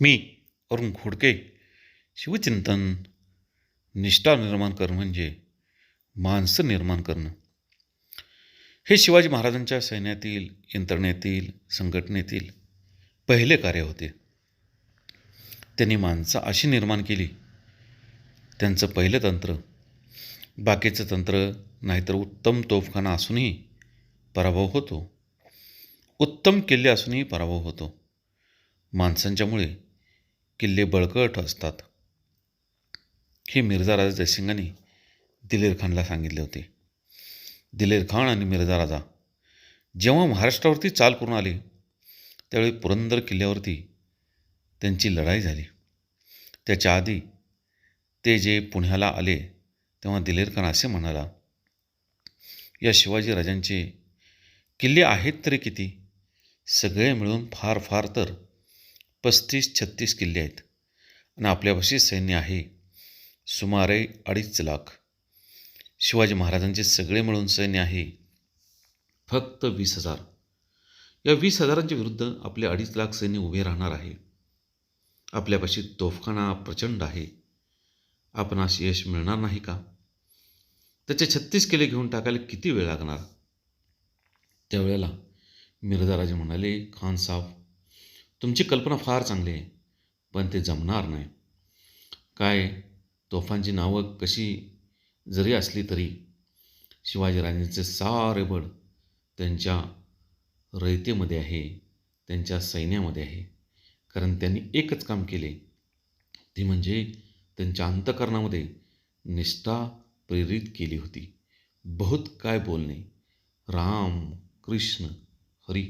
मी अरुण खोडके शिवचिंतन निष्ठा निर्माण करणं म्हणजे माणसं निर्माण करणं. हे शिवाजी महाराजांच्या सैन्यातील यंत्रणेतील संघटनेतील पहिले कार्य होते. त्यांनी माणसं अशी निर्माण केली. त्यांचं पहिलं तंत्र बाकीचं तंत्र नाहीतर उत्तम तोफखाना असूनही पराभव होतो. उत्तम किल्ले असूनही पराभव होतो. माणसांच्यामुळे किल्ले बळकट असतात. हे मिर्झा राजा जयसिंगाने दिलेर खानला सांगितले होते. दिलेर खान आणि मिर्झा राजा जेव्हा महाराष्ट्रावरती चाल करून आले त्यावेळी पुरंदर किल्ल्यावरती त्यांची लढाई झाली. त्याच्या आधी ते जे पुण्याला आले तेव्हा दिलेर खान असे म्हणाला या शिवाजी राजांचे किल्ले आहेत तरी किती? सगळे मिळून फार फार तर पस्तीस छत्तीस किल्ले आहेत. आणि आपल्यापाशी सैन्य आहे. सुमारे अडीच लाख. शिवाजी महाराजांचे सगळे मिळून सैन्य आहे. फक्त वीस हजार. या वीस हजारांच्या विरुद्ध आपले अडीच लाख सैन्य उभे राहणार आहे. आपल्यापाशी तोफखाना प्रचंड आहे. आपणास यश मिळणार नाही का? त्याचे छत्तीस किल्ले घेऊन टाकायला किती वेळ लागणार? त्यावेळेला मिर्झाराजे म्हणाले खान साहेब तुमची कल्पना फार चांगली आहे पण ते जमणार नाही. काय तोफांची नावं कशी जरी असली तरी शिवाजीराजांचे सारे बळ त्यांच्या रयतेमध्ये आहे त्यांच्या सैन्यामध्ये आहे. कारण त्यांनी एकच काम केले ते म्हणजे त्यांच्या अंतकरणामध्ये निष्ठा प्रेरित केली होती. बहुत काय बोलणे राम कृष्ण हरी.